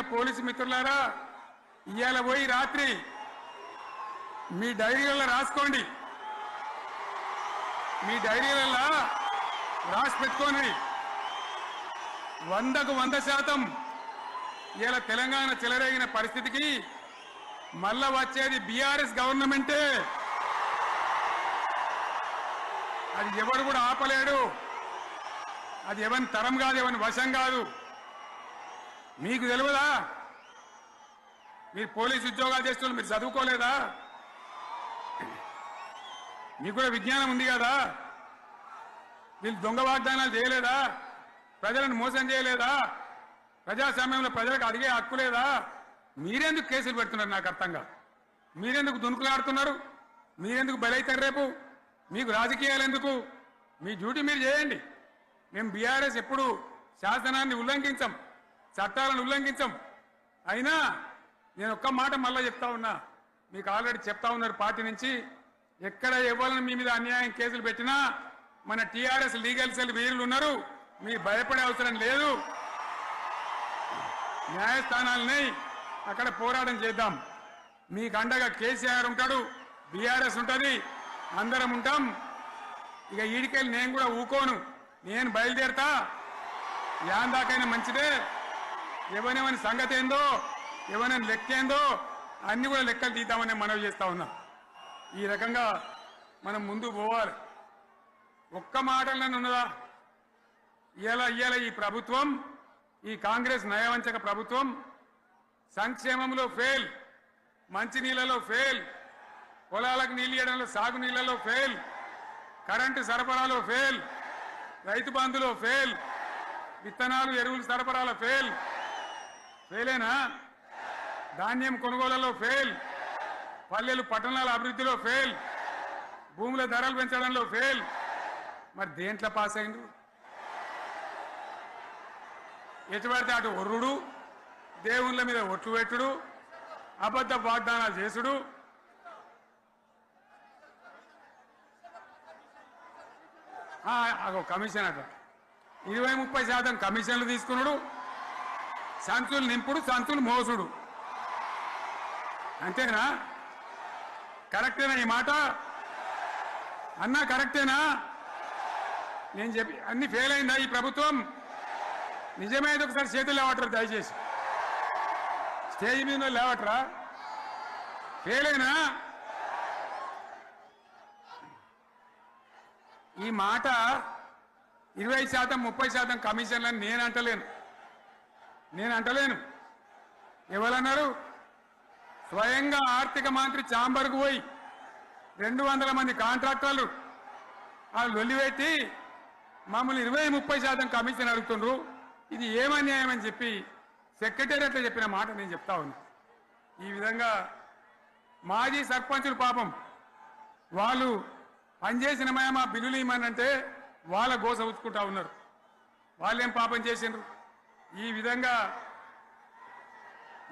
Police మిత్రులారా ఇవాళ పోయి రాత్రి మీ డైరీలలో రాసుకోండి. మీ డైరీలలో రాసి పెట్టుకోండి. వందకు వంద శాతం ఇలా తెలంగాణ చెలరేగిన పరిస్థితికి మళ్ళా వచ్చేది బీఆర్ఎస్ గవర్నమెంటే. అది ఎవరు కూడా ఆపలేడు. అది ఎవరి తరం కాదు ఎవరి వశం కాదు. మీకు తెలియదా మీరు పోలీసు ఉద్యోగాలు చేస్తున్నారు మీరు చదువుకోలేదా? మీకు కూడా విజ్ఞానం ఉంది కదా? వీళ్ళు దొంగ వాగ్దానాలు చేయలేదా? ప్రజలను మోసం చేయలేదా? ప్రజాస్వామ్యంలో ప్రజలకు అడిగే హక్కు లేదా? మీరెందుకు కేసులు పెడుతున్నారు నాకు అర్థంగా? మీరెందుకు దునుకులాడుతున్నారు? మీరెందుకు బలైతారు రేపు? మీకు రాజకీయాలు ఎందుకు? మీ డ్యూటీ మీరు చేయండి. మేము బీఆర్ఎస్ ఎప్పుడు శాసనాన్ని ఉల్లంఘించాం. చట్టాలను ఉల్లంఘించం. అయినా నేను ఒక్క మాట మళ్ళా చెప్తా ఉన్నా. మీకు ఆల్రెడీ చెప్తా ఉన్నారు పార్టీ నుంచి. ఎక్కడ ఎవరిని మీ మీద అన్యాయం కేసులు పెట్టినా మన టీఆర్ఎస్ లీగల్ సెల్ వీరులు ఉన్నారు. మీ భయపడే అవసరం లేదు. న్యాయస్థానాలని అక్కడ పోరాటం చేద్దాం. మీకు అండగా కేసీఆర్ ఉంటాడు బీఆర్ఎస్ ఉంటుంది అందరం ఉంటాం. ఇక ఈడికెళ్ళి నేను కూడా ఊకోను. నేను బయలుదేరతా. యాన్ దాకైనా మంచిదే. ఎవరెవరి సంగతి ఏందో ఎవరైనా లెక్క ఏందో అన్ని కూడా లెక్కలు తీద్దామని మనవి చేస్తా ఉన్నా. ఈ రకంగా మనం ముందు పోవాలి. ఒక్క మాటలను ఉన్నదా? ఇలా ఇవాళ ఈ ప్రభుత్వం ఈ కాంగ్రెస్ నయవంచక ప్రభుత్వం సంక్షేమంలో ఫెయిల్ మంచినీళ్ళలో ఫెయిల్ పొలాలకు నీళ్ళు ఇవ్వడంలో సాగు నీళ్ళలో ఫెయిల్ కరెంటు సరఫరాలో ఫెయిల్ రైతు బంధులో ఫెయిల్ విత్తనాలు ఎరువులు సరఫరాలో ఫెయిల్ ఫెయిలేనా? ధాన్యం కొనుగోలలో ఫెయిల్. పల్లెలు పట్టణాల అభివృద్ధిలో ఫెయిల్. భూముల ధరలు పెంచడంలో ఫెయిల్. మరి దేంట్లో పాస్ అయిండు ఎటు పడితే అటు ఒర్రుడు దేవుళ్ళ మీద ఒట్లు పెట్టుడు అబద్ధ వాగ్దానాలు చేసుడు? అగో కమిషన్ అట. ఇరవై ముప్పై శాతం కమిషన్లు తీసుకున్నాడు. సంచులు నింపుడు సంచులు మోసుడు. అంతేనా? కరెక్టేనా ఈ మాట? అన్నా కరెక్టేనా? నేను చెప్పి అన్ని ఫెయిల్ అయిందా ఈ ప్రభుత్వం? నిజమైతే ఒకసారి చేతులు లేవటరు దయచేసి. స్టేజ్ మీద లేవట్రా? ఫెయిల్ అయినా? ఈ మాట ఇరవై శాతం ముప్పై శాతం కమిషన్లని నేను అంటలేను. నేను అంటలేను. ఎవరన్నారు? స్వయంగా ఆర్థిక మంత్రి చాంబర్కు పోయి రెండు వందల మంది కాంట్రాక్టర్లు వాళ్ళు లొల్లిపెట్టి మమ్మల్ని ఇరవై ముప్పై శాతం కమిషన్ అడుగుతుండ్రు. ఇది ఏమన్యాయం అని చెప్పి సెక్రటేరియట్లో చెప్పిన మాట నేను చెప్తా ఉన్నా. ఈ విధంగా మాజీ సర్పంచులు పాపం వాళ్ళు పనిచేసిన మా బిల్లులు ఇమ్మనంటే వాళ్ళ గోస ఉంచుకుంటా ఉన్నారు. వాళ్ళేం పాపం చేసిండ్రు? ఈ విధంగా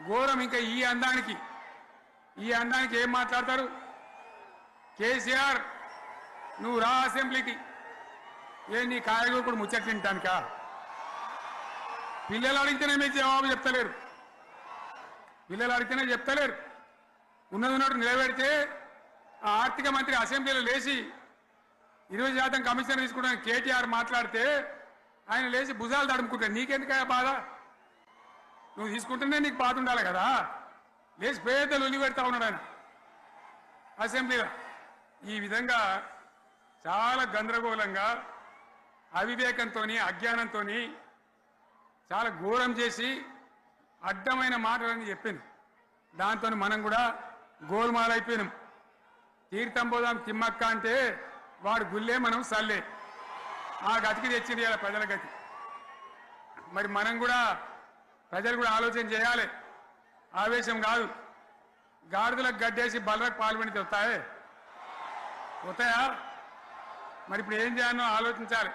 ఘోరం ఇంకా ఈ అందానికి ఈ అందానికి ఏం మాట్లాడతారు? కేసీఆర్ నువ్వు రా అసెంబ్లీకి. ఏ నీ కాయగూకుడు ముచ్చట్లు తింటానికా పిల్లలు అడిగితేనే మీకు జవాబు చెప్తలేరు. పిల్లలు అడిగితేనే చెప్తలేరు. ఉన్నది ఉన్నట్టు నిలబెడితే ఆ ఆర్థిక మంత్రి అసెంబ్లీలో లేచి ఇరవై శాతం కమిషన్ తీసుకోవడానికి కేటీఆర్ మాట్లాడితే ఆయన లేచి భుజాలు తడుముకుంటాడు నీకెందుకయా బాధ? నువ్వు తీసుకుంటేనే నీకు బాధ ఉండాలి కదా? లేచి పేదలు ఉల్లి పెడతా ఉన్నాడు ఆయన. అసెంబ్లీలో. ఈ విధంగా చాలా గందరగోళంగా అవివేకంతో అజ్ఞానంతో చాలా ఘోరం చేసి అడ్డమైన మాటలని చెప్పింది దాంతో మనం కూడా గోల్మాలైపోయినాం తీర్థం పోదాం తిమ్మక్క అంటే వాడు గుల్లే మనం సల్లే. ఆ గతికి తెచ్చింది ఇలా ప్రజల గతి. మరి మనం కూడా ప్రజలు కూడా ఆలోచన చేయాలి. ఆవేశం కాదు. గాడిదలకు గడ్డేసి బలరకు పాల్పడితే వస్తాయే? వస్తాయా? మరి ఇప్పుడు ఏం చేయాలో ఆలోచించాలి.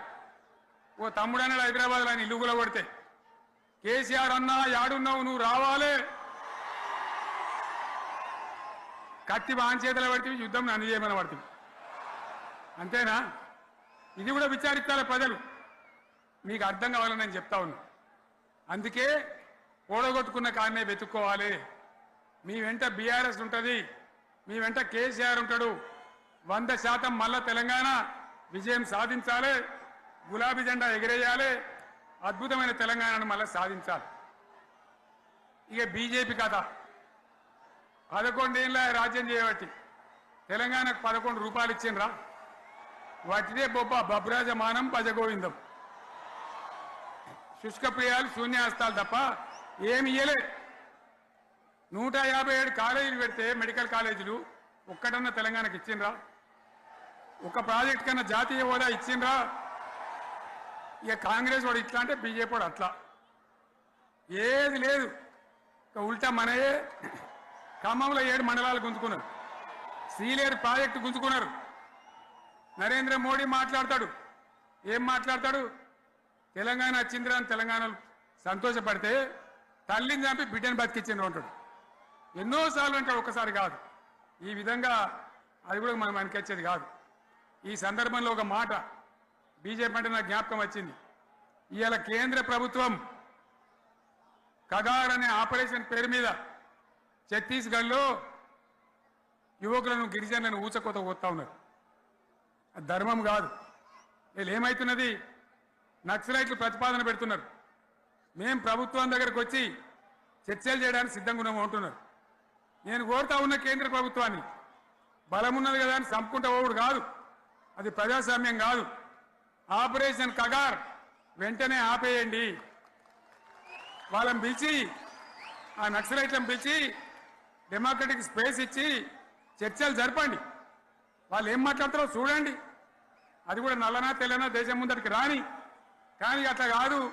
ఓ తమ్ముడు అన్నాడు హైదరాబాద్లో ఆయన ఇల్లు కూడా కొడితే కేసీఆర్ అన్నా యాడున్నావు నువ్వు రావాలి. కత్తి బాంచేతలు పడితే యుద్ధం నన్ను చేయమని పడుతుంది. అంతేనా? ఇది కూడా విచారిస్తారు ప్రజలు. మీకు అర్థం కావాలని నేను చెప్తా ఉన్నా. అందుకే ఓడగొట్టుకున్న కాడనే వెతుక్కోవాలి. మీ వెంట బీఆర్ఎస్ ఉంటుంది. మీ వెంట కేసీఆర్ ఉంటాడు. వంద శాతం మళ్ళా తెలంగాణ విజయం సాధించాలి. గులాబీ జెండా ఎగిరేయాలి. అద్భుతమైన తెలంగాణను మళ్ళీ సాధించాలి. ఇక బీజేపీ కథ. పదకొండేళ్ళ రాజ్యం చేయబట్టి తెలంగాణకు పదకొండు రూపాయలు ఇచ్చిండ్రా? వాటినే బొబ్బ బబ్రాజమానం భజగోవిందం శుష్క ప్రియాలు శూన్యాస్తాలు తప్ప ఏమి ఇయ్యలే నూట యాభై ఏడు కాలేజీలు పెడితే మెడికల్ కాలేజీలు ఒక్కటన్నా తెలంగాణకి ఇచ్చిండ్రా? ఒక ప్రాజెక్ట్ కన్నా జాతీయ హోదా ఇచ్చిండ్రా? ఇక కాంగ్రెస్ వాడు ఇట్లా అంటే బీజేపీ వాడు అట్లా. ఏది లేదు. ఇక ఉల్టా మనయే. ఖమ్మంలో ఏడు మండలాలు గుంజుకున్నారు. సీలేరు ప్రాజెక్టు గుంజుకున్నారు. నరేంద్ర మోడీ మాట్లాడతాడు. ఏం మాట్లాడతాడు? తెలంగాణ వచ్చిందిరా అని తెలంగాణలో సంతోషపడితే తల్లిని చంపి బిడ్డను బతికిచ్చిండ్రు అంటాడు. ఎన్నోసార్లు అంటాడు ఒకసారి కాదు. ఈ విధంగా అది కూడా మనం అనికొచ్చేది కాదు. ఈ సందర్భంలో ఒక మాట బీజేపీ అంటే నాకు జ్ఞాపకం వచ్చింది. ఇవాళ కేంద్ర ప్రభుత్వం కగార్ అనే ఆపరేషన్ పేరు మీద ఛత్తీస్గఢ్లో యువకులను గిరిజనులను ఊచకోత పోతా ఉన్నారు. ధర్మం కాదు. వీళ్ళు ఏమవుతున్నది నక్సలైట్లు ప్రతిపాదన పెడుతున్నారు. మేం ప్రభుత్వం దగ్గరకు వచ్చి చర్చలు చేయడానికి సిద్ధంగా ఉన్నాము అంటున్నారు. నేను కోరుతా ఉన్న కేంద్ర ప్రభుత్వాన్ని బలమున్నది కదా అని చంపుకుంటా పోవుడు కాదు. అది ప్రజాస్వామ్యం కాదు. ఆపరేషన్ కగార్ వెంటనే ఆపేయండి. వాళ్ళని పిలిచి ఆ నక్సలైట్లను పిలిచి డెమోక్రటిక్ స్పేస్ ఇచ్చి చర్చలు జరపండి. వాళ్ళు ఏం మాట్లాడతారో చూడండి. అది కూడా నల్లనా తెల్లనా దేశం ముందరికి రాని. కానీ అట్లా కాదు.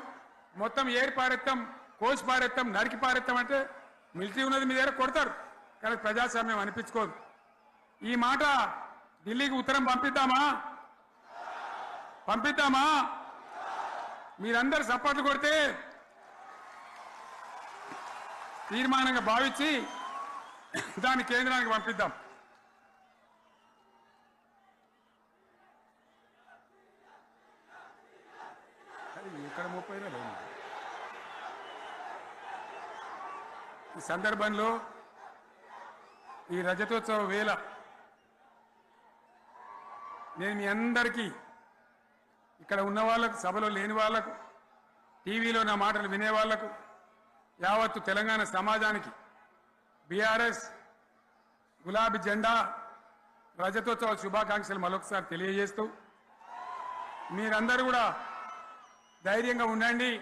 మొత్తం ఏరి పారెత్తాం కోసి పారెత్తాం నరికి పారెత్తాం అంటే మిలిటరీ ఉన్నది మీ దగ్గర కొడతారు. కానీ ప్రజాస్వామ్యం అనిపించుకోదు. ఈ మాట ఢిల్లీకి ఉత్తరం పంపిద్దామా? పంపిద్దామా? మీరందరూ సపోర్ట్లు కొడితే తీర్మానంగా భావించి దాన్ని కేంద్రానికి పంపిద్దాం. ఎక్కడ ముప్పై లేదు ఈ సందర్భంలో ఈ రజతోత్సవ వేళ నేను మీ అందరికీ ఇక్కడ ఉన్న వాళ్ళకు సభలో లేని వాళ్ళకు టీవీలో నా మాటలు వినే వాళ్ళకు యావత్తు తెలంగాణ సమాజానికి బీఆర్ఎస్ గులాబీ జెండా రజతోత్సవ శుభాకాంక్షలు మరొకసారి తెలియజేస్తూ మీరందరూ కూడా ధైర్యంగా ఉండండి.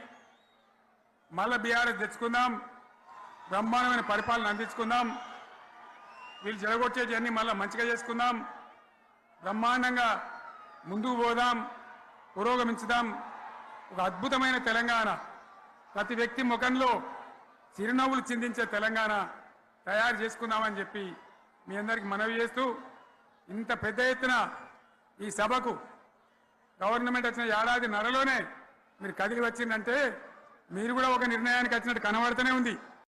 మళ్ళా బీఆర్ఎస్ తెచ్చుకుందాం. బ్రహ్మాండమైన పరిపాలన అందించుకుందాం. వీళ్ళు జరగొచ్చేటివన్నీ మళ్ళీ మంచిగా చేసుకుందాం. బ్రహ్మాండంగా ముందుకు పోదాం. పురోగమించుదాం. ఒక అద్భుతమైన తెలంగాణ. ప్రతి వ్యక్తి ముఖంలో చిరునవ్వులు చిందించే తెలంగాణ తయారు చేసుకుందామని చెప్పి మీ అందరికి మనవి చేస్తూ ఇంత పెద్ద ఎత్తున ఈ సభకు గవర్నమెంట్ వచ్చిన ఏడాది నరలోనే మీరు కదిలి వచ్చిందంటే మీరు కూడా ఒక నిర్ణయానికి వచ్చినట్టు కనబడుతూనే ఉంది.